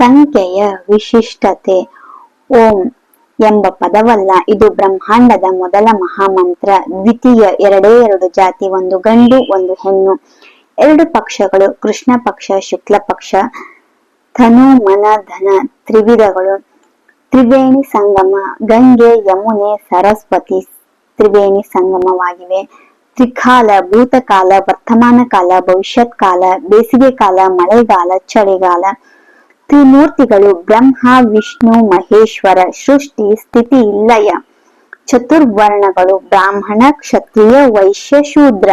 ಸಂಖ್ಯೆಯ ವಿಶಿಷ್ಟತೆ. ಓಂ ಎಂಬ ಪದವಲ್ಲ, ಇದು ಬ್ರಹ್ಮಾಂಡದ ಮೊದಲ ಮಹಾಮಂತ್ರ. ದ್ವಿತೀಯ ಎರಡೇ ಎರಡು ಜಾತಿ, ಒಂದು ಗಂಡು, ಒಂದು ಹೆಣ್ಣು. ಎರಡು ಪಕ್ಷಗಳು, ಕೃಷ್ಣ ಪಕ್ಷ, ಶುಕ್ಲ ಪಕ್ಷ, ಧನು, ಮನ, ಧನ, ತ್ರಿವಿಧಗಳು. ತ್ರಿವೇಣಿ ಸಂಗಮ, ಗಂಗೆ, ಯಮುನೆ, ಸರಸ್ವತಿ ತ್ರಿವೇಣಿ ಸಂಗಮವಾಗಿವೆ. ತ್ರಿಕಾಲ, ಭೂತಕಾಲ, ವರ್ತಮಾನ ಕಾಲ, ಭವಿಷ್ಯತ್ ಕಾಲ, ಬೇಸಿಗೆ ಕಾಲ, ಮಳೆಗಾಲ, ಚಳಿಗಾಲ ತ್ರಿಮೂರ್ತಿಗಳು ಬ್ರಹ್ಮ, ವಿಷ್ಣು, ಮಹೇಶ್ವರ, ಸೃಷ್ಟಿ, ಸ್ಥಿತಿ, ಲಯ. ಚತುರ್ವರ್ಣಗಳು ಬ್ರಾಹ್ಮಣ, ಕ್ಷತ್ರಿಯ, ವೈಶ್ಯ, ಶೂದ್ರ.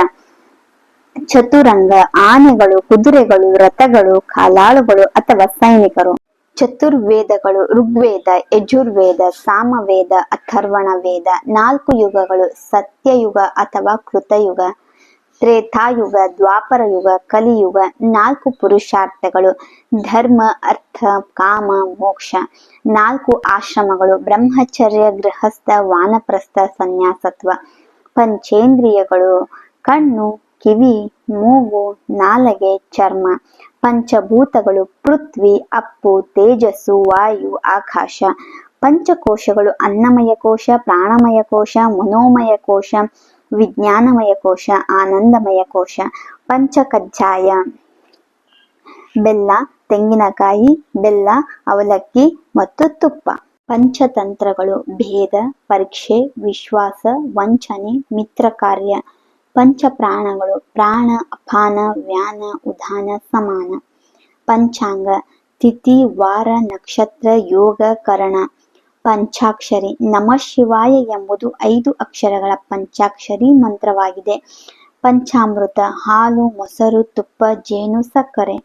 ಚತುರಂಗ ಆನೆಗಳು, ಕುದುರೆಗಳು, ರಥಗಳು, ಕಾಲಾಳುಗಳು ಅಥವಾ ಸೈನಿಕರು. ಚತುರ್ವೇದಗಳು ಋಗ್ವೇದ, ಯಜುರ್ವೇದ, ಸಾಮವೇದ ಅಥರ್ವಣ ವೇದ ನಾಲ್ಕು ಯುಗಗಳು ಸತ್ಯಯುಗ ಅಥವಾ ಕೃತಯುಗ. ತ್ರೇತಾಯುಗ ದ್ವಾಪರ ಯುಗ, ಕಲಿಯುಗ, ನಾಲ್ಕು ಪುರುಷಾರ್ಥಗಳು, ಧರ್ಮ, ಅರ್ಥ, ಕಾಮ, ಮೋಕ್ಷ, ನಾಲ್ಕು ಆಶ್ರಮಗಳು, ಬ್ರಹ್ಮಚರ್ಯ, ಗೃಹಸ್ಥ, ವಾನಪ್ರಸ್ಥ, ಸನ್ಯಾಸತ್ವ, ಪಂಚೇಂದ್ರಿಯಗಳು, ಕಣ್ಣು, ಕಿವಿ, ಮೂಗು, ನಾಲಗೆ, ಚರ್ಮ, ಪಂಚಭೂತಗಳು, ಪೃಥ್ವಿ, ಅಪ್ಪು, ತೇಜಸ್ಸು, ವಾಯು, ಆಕಾಶ, ಪಂಚಕೋಶಗಳು, ಅನ್ನಮಯ ಕೋಶ, ಪ್ರಾಣಮಯ ಕೋಶ, ಮನೋಮಯ ಕೋಶ ವಿಜ್ಞಾನಮಯ ಕೋಶ, ಆನಂದಮಯ ಕೋಶ, ಪಂಚಕಜ್ಜಾಯ, ಬೆಲ್ಲ, ತೆಂಗಿನಕಾಯಿ, ಬೆಲ್ಲ, ಅವಲಕ್ಕಿ ಮತ್ತು ತುಪ್ಪ. ಪಂಚತಂತ್ರಗಳು, ಭೇದ, ಪರೀಕ್ಷೆ, ವಿಶ್ವಾಸ, ವಂಚನೆ, ಮಿತ್ರ ಕಾರ್ಯ. ಪಂಚಪ್ರಾಣಗಳು, ಪ್ರಾಣ, ಅಪಾನ, ವ್ಯಾನ, ಉದಾನ, ಸಮಾನ. ಪಂಚಾಂಗ, ತಿಥಿ, ವಾರ, ನಕ್ಷತ್ರ, ಯೋಗ, ಕರಣ. ಪಂಚಾಕ್ಷರಿ. ನಮ ಶಿವಾಯ ಎಂಬುದು ಐದು ಅಕ್ಷರಗಳ ಪಂಚಾಕ್ಷರಿ ಮಂತ್ರವಾಗಿದೆ. ಪಂಚಾಮೃತ, ಹಾಲು, ಮೊಸರು, ತುಪ್ಪ, ಜೇನು, ಸಕ್ಕರೆ,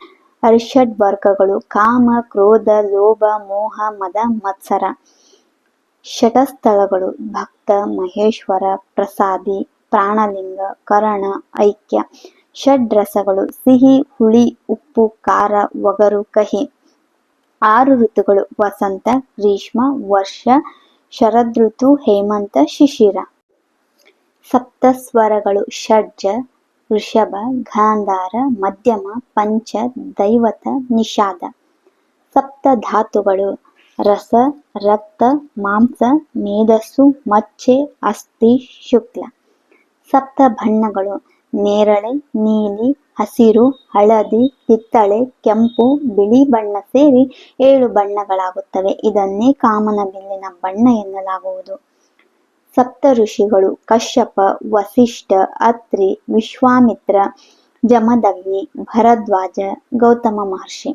ಅರಿಷಡ್ ವರ್ಗಗಳು, ಕಾಮ, ಕ್ರೋಧ, ಲೋಭ, ಮೋಹ, ಮದ, ಮತ್ಸರ. ಷಟಸ್ಥಳಗಳು, ಭಕ್ತ, ಮಹೇಶ್ವರ, ಪ್ರಸಾದಿ, ಪ್ರಾಣಲಿಂಗ, ಕರಣ, ಐಕ್ಯ. ಷಡ್ರಸಗಳು, ಸಿಹಿ, ಹುಳಿ, ಉಪ್ಪು, ಖಾರ, ಒಗರು, ಕಹಿ. ಆರು ಋತುಗಳು, ವಸಂತ, ಗ್ರೀಷ್ಮ, ವರ್ಷ ಶರದೃತು ಹೇಮಂತ, ಶಿಶಿರ. ಸಪ್ತಸ್ವರಗಳು, ಷಡ್ಜ ಋಷಭ ಗಾಂಧಾರ ಮಧ್ಯಮ, ಪಂಚ, ದೈವತ, ನಿಷಾದ. ಸಪ್ತ ಧಾತುಗಳು, ರಸ, ರಕ್ತ, ಮಾಂಸ, ಮೇಧಸ್ಸು, ಮಚ್ಚೆ, ಅಸ್ಥಿ, ಶುಕ್ಲ. ಸಪ್ತ ಬಣ್ಣಗಳು ನೇರಳೆ, ನೀಲಿ, ಹಸಿರು, ಹಳದಿ ಕಿತ್ತಳೆ ಕೆಂಪು, ಬಿಳಿ ಬಣ್ಣ ಸೇರಿ ಏಳು ಬಣ್ಣಗಳಾಗುತ್ತವೆ. ಇದನ್ನೇ ಕಾಮನಬಿಲ್ಲಿನ ಬಣ್ಣ ಎನ್ನಲಾಗುವುದು. ಸಪ್ತ ಋಷಿಗಳು ಕಶ್ಯಪ, ವಸಿಷ್ಠ, ಅತ್ರಿ, ವಿಶ್ವಾಮಿತ್ರ, ಜಮದಗ್ನಿ, ಭರದ್ವಾಜ, ಗೌತಮ ಮಹರ್ಷಿ.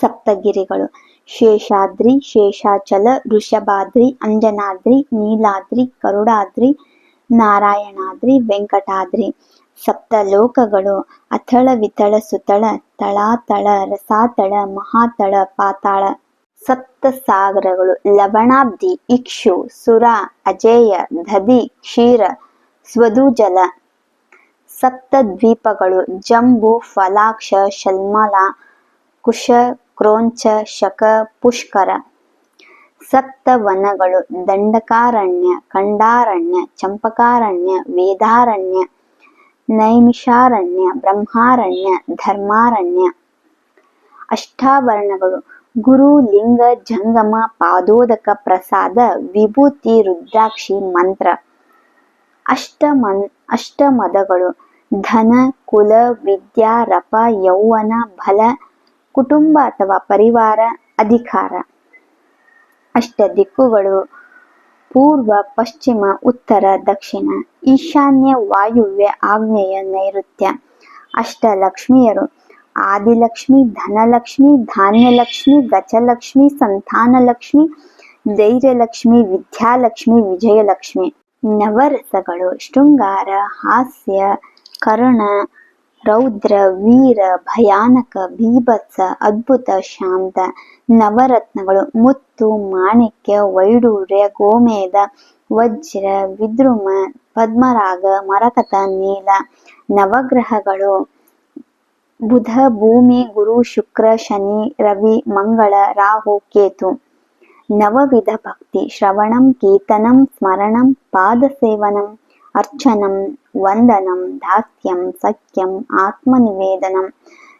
ಸಪ್ತಗಿರಿಗಳು ಶೇಷಾದ್ರಿ, ಶೇಷಾಚಲ ಋಷಭಾದ್ರಿ ಅಂಜನಾದ್ರಿ, ನೀಲಾದ್ರಿ, ಕರುಡಾದ್ರಿ ನಾರಾಯಣಾದ್ರಿ, ವೆಂಕಟಾದ್ರಿ, ಸಪ್ತಲೋಕಗಳು, ಅಥಳ ವಿತಳ ಸುತಳ, ತಳಾತಳ, ರಸಾತಳ, ಮಹಾತಳ, ಪಾತಾಳ ಸಪ್ತ ಸಾಗರಗಳು ಲವಣಾಬ್ಧಿ, ಇಕ್ಷು, ಸುರ, ಅಜೇಯ ದಧಿ ಕ್ಷೀರ ಸ್ವದುಜಲ ಸಪ್ತ ದ್ವೀಪಗಳು ಜಂಬು, ಫಲಾಕ್ಷ, ಶಲ್ಮಲ, ಕುಶ, ಕ್ರೋಂಚ, ಶಕ, ಪುಷ್ಕರ. ಸಪ್ತ ವನಗಳು ದಂಡಕಾರಣ್ಯ, ಖಂಡಾರಣ್ಯ, ಚಂಪಕಾರಣ್ಯ, ವೇದಾರಣ್ಯ, ನೈಮಿಷಾರಣ್ಯ, ಬ್ರಹ್ಮಾರಣ್ಯ, ಧರ್ಮಾರಣ್ಯ. ಅಷ್ಟಾವರಣಗಳು ಗುರು, ಲಿಂಗ, ಜಂಗಮ, ಪಾದೋದಕ, ಪ್ರಸಾದ, ವಿಭೂತಿ, ರುದ್ರಾಕ್ಷಿ, ಮಂತ್ರ. ಅಷ್ಟಮನ್, ಅಷ್ಟಮದಗಳು ಧನ, ಕುಲ, ವಿದ್ಯಾ, ರಪ, ಯೌವನ, ಬಲ, ಕುಟುಂಬ ಅಥವಾ ಪರಿವಾರ, ಅಧಿಕಾರ. ಅಷ್ಟ ದಿಕ್ಕುಗಳು ಪೂರ್ವ, ಪಶ್ಚಿಮ, ಉತ್ತರ, ದಕ್ಷಿಣ, ಈಶಾನ್ಯ ವಾಯುವ್ಯ ಆಗ್ನೇಯ ನೈಋತ್ಯ. ಅಷ್ಟ ಲಕ್ಷ್ಮಿಯರು ಆದಿಲಕ್ಷ್ಮಿ, ಧನಲಕ್ಷ್ಮಿ, ಧಾನ್ಯಲಕ್ಷ್ಮಿ, ಗಜಲಕ್ಷ್ಮಿ, ಸಂತಾನಲಕ್ಷ್ಮಿ, ಧೈರ್ಯಲಕ್ಷ್ಮಿ, ವಿದ್ಯಾಲಕ್ಷ್ಮಿ, ವಿಜಯಲಕ್ಷ್ಮಿ. ನವರಸಗಳು ಶೃಂಗಾರ, ಹಾಸ್ಯ, ಕರುಣ, ರೌದ್ರ, ವೀರ, ಭಯಾನಕ, ಬೀಭತ್ಸ, ಅದ್ಭುತ, ಶಾಂತ. ನವರತ್ನಗಳು ಮುತ್ತು ಮಾಣಿಕ್ಯ, ವೈಡೂರ್ಯ ಗೋಮೇಧ ವಜ್ರ, ವಿದ್ರುಮ, ಪದ್ಮರಾಗ, ಮರಕತ, ನೀಲ, ನವಗ್ರಹಗಳು, ಬುಧ, ಭೂಮಿ, ಗುರು, ಶುಕ್ರ, ಶನಿ, ರವಿ, ಮಂಗಳ, ರಾಹು, ಕೇತು. ನವವಿಧ ಭಕ್ತಿ, ಶ್ರವಣಂ, ಕೀರ್ತನಂ, ಸ್ಮರಣಂ, ಪಾದಸೇವನಂ, ಅರ್ಚನಂ, ವಂದನಂ, ದಾಸ್ಯಂ, ಸಖ್ಯಂ, ಆತ್ಮನಿವೇದನಂ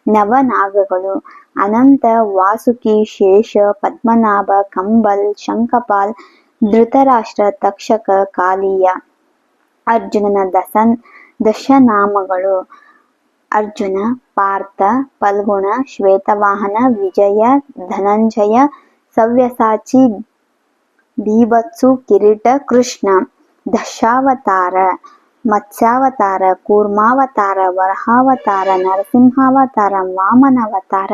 ನವನಾಗಗಳು. ಅನಂತ, ವಾಸುಕಿ, ಶೇಷ, ಪದ್ಮನಾಭ, ಕಂಬಲ್ ಶಂಕಪಾಲ್ ಧೃತರಾಷ್ಟ್ರ, ತಕ್ಷಕ, ಕಾಲಿಯ, ಅರ್ಜುನನ ದಸನ್, ದಶನಾಮಗಳು. ಅರ್ಜುನ, ಪಾರ್ಥ, ಫಲ್ಗುಣ, ಶ್ವೇತವಾಹನ, ವಿಜಯ, ಧನಂಜಯ, ಸವ್ಯಸಾಚಿ ಬೀಭತ್ಸು ಕಿರೀಟ, ಕೃಷ್ಣ, ದಶಾವತಾರ. ಮತ್ಸ್ಯಾವತಾರ, ಕೂರ್ಮಾವತಾರ, ವರಹಾವತಾರ, ನರಸಿಂಹಾವತಾರ, ವಾಮನಾವತಾರ,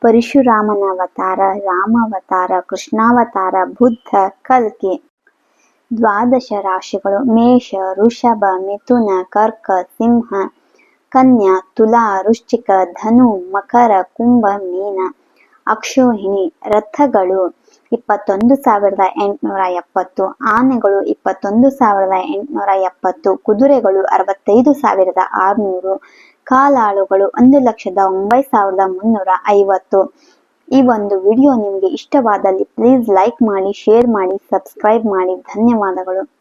ಪರಶುರಾಮನವತಾರ, ರಾಮಾವತಾರ, ಕೃಷ್ಣಾವತಾರ, ಬುದ್ಧ, ಕಲ್ಕಿ, ದ್ವಾದಶ ರಾಶಿಗಳು, ಮೇಷ ಋಷಭ ಮಿಥುನ, ಕರ್ಕ, ಸಿಂಹ, ಕನ್ಯಾ, ತುಲಾ, ವೃಶ್ಚಿಕ, ಧನು, ಮಕರ, ಕುಂಭ, ಮೀನ, ಅಕ್ಷೋಹಿಣಿ, ರಥಗಳು ಇಪ್ಪತ್ತೊಂದು ಸಾವಿರದ ಎಂಟುನೂರ ಎಪ್ಪತ್ತು, ಆನೆಗಳು ಇಪ್ಪತ್ತೊಂದು ಸಾವಿರದ ಎಂಟುನೂರ ಎಪ್ಪತ್ತು, ಕುದುರೆಗಳು ಅರವತ್ತೈದು ಸಾವಿರದ ಆರುನೂರು, ಕಾಲಾಳುಗಳು ಒಂದು ಲಕ್ಷದ ಒಂಬತ್ತು ಸಾವಿರದ ಮುನ್ನೂರ ಐವತ್ತು. ಈ ಒಂದು ವಿಡಿಯೋ ನಿಮಗೆ ಇಷ್ಟವಾದಲ್ಲಿ ಪ್ಲೀಸ್ ಲೈಕ್ ಮಾಡಿ ಶೇರ್ ಮಾಡಿ ಸಬ್ಸ್ಕ್ರೈಬ್ ಮಾಡಿ. ಧನ್ಯವಾದಗಳು.